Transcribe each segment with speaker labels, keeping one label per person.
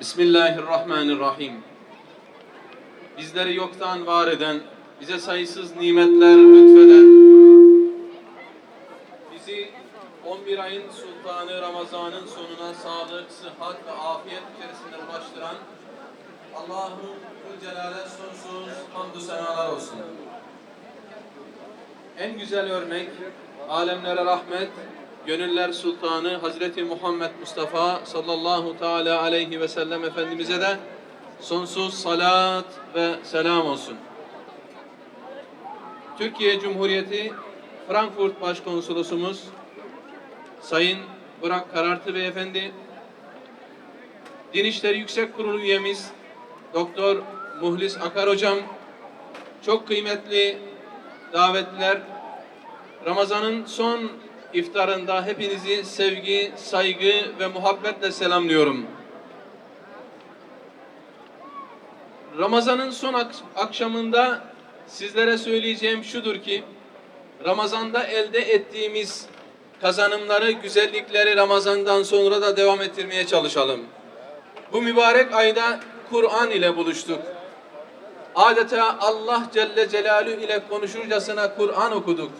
Speaker 1: Bismillahirrahmanirrahim. Bizleri yoktan var eden, bize sayısız nimetler lütfeden, bizi 11 ayın sultanı Ramazan'ın sonuna sağlık, sıhhat ve afiyet içerisinde ulaştıran Allahu Zülcelal'e sonsuz hamdü senalar olsun. En güzel örnek, alemlere rahmet, gönüller sultanı Hazreti Muhammed Mustafa sallallahu teala aleyhi ve sellem Efendimiz'e de sonsuz salat ve selam olsun. Türkiye Cumhuriyeti Frankfurt Başkonsolosumuz Sayın Burak Karartı Beyefendi, Din İşleri Yüksek Kurulu üyemiz Doktor Muhlis Akar Hocam, çok kıymetli davetliler, Ramazan'ın son iftarında hepinizi sevgi, saygı ve muhabbetle selamlıyorum. Ramazan'ın son ak- akşamında sizlere söyleyeceğim şudur ki, Ramazan'da elde ettiğimiz kazanımları, güzellikleri Ramazan'dan sonra da devam ettirmeye çalışalım. Bu mübarek ayda Kur'an ile buluştuk. Adeta Allah Celle Celaluhu ile konuşurcasına Kur'an okuduk.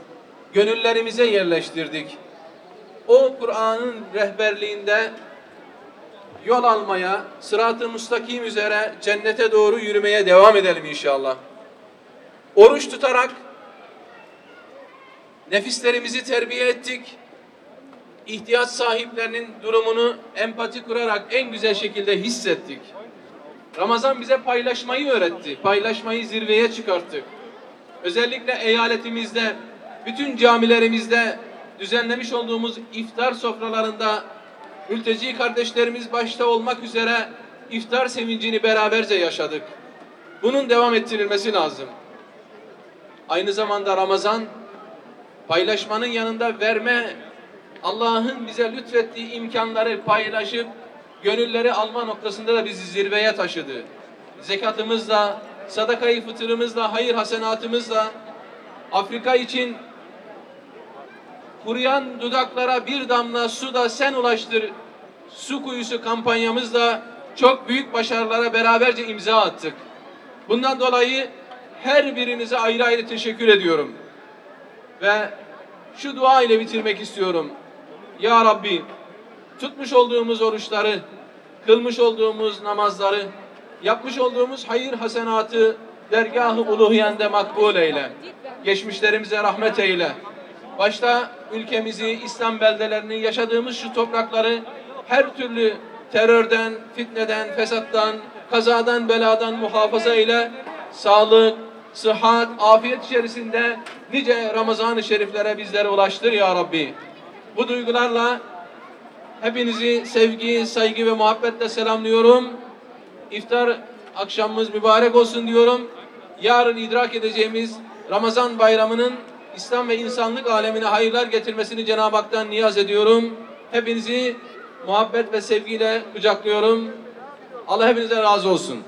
Speaker 1: Gönüllerimize yerleştirdik. O Kur'an'ın rehberliğinde yol almaya, sırat-ı müstakim üzere cennete doğru yürümeye devam edelim inşallah. Oruç tutarak nefislerimizi terbiye ettik. İhtiyaç sahiplerinin durumunu empati kurarak en güzel şekilde hissettik. Ramazan bize paylaşmayı öğretti. Paylaşmayı zirveye çıkarttık. Özellikle eyaletimizde, bütün camilerimizde düzenlemiş olduğumuz iftar sofralarında mülteci kardeşlerimiz başta olmak üzere iftar sevincini beraberce yaşadık. Bunun devam ettirilmesi lazım. Aynı zamanda Ramazan paylaşmanın yanında verme, Allah'ın bize lütfettiği imkanları paylaşıp gönülleri alma noktasında da bizi zirveye taşıdı. Zekatımızla, sadakayı fıtırımızla, hayır hasenatımızla Afrika için kuruyan dudaklara bir damla su da sen ulaştır su kuyusu kampanyamızla çok büyük başarılara beraberce imza attık. Bundan dolayı her birinize ayrı ayrı teşekkür ediyorum. Ve şu dua ile bitirmek istiyorum. Ya Rabbi tutmuş olduğumuz oruçları, kılmış olduğumuz namazları, yapmış olduğumuz hayır hasenatı dergah-ı uluhiyende makbul eyle. Geçmişlerimize rahmet eyle. Başta ülkemizi, İslam beldelerini, yaşadığımız şu toprakları her türlü terörden, fitneden, fesattan, kazadan, beladan muhafaza eyle. Sağlık, sıhhat, afiyet içerisinde nice Ramazan-ı Şeriflere bizlere ulaştır ya Rabbi. Bu duygularla hepinizi sevgi, saygı ve muhabbetle selamlıyorum. İftar akşamımız mübarek olsun diyorum. Yarın idrak edeceğimiz Ramazan bayramının İslam ve insanlık alemine hayırlar getirmesini Cenab-ı Hak'tan niyaz ediyorum. Hepinizi muhabbet ve sevgiyle kucaklıyorum. Allah hepinize razı olsun.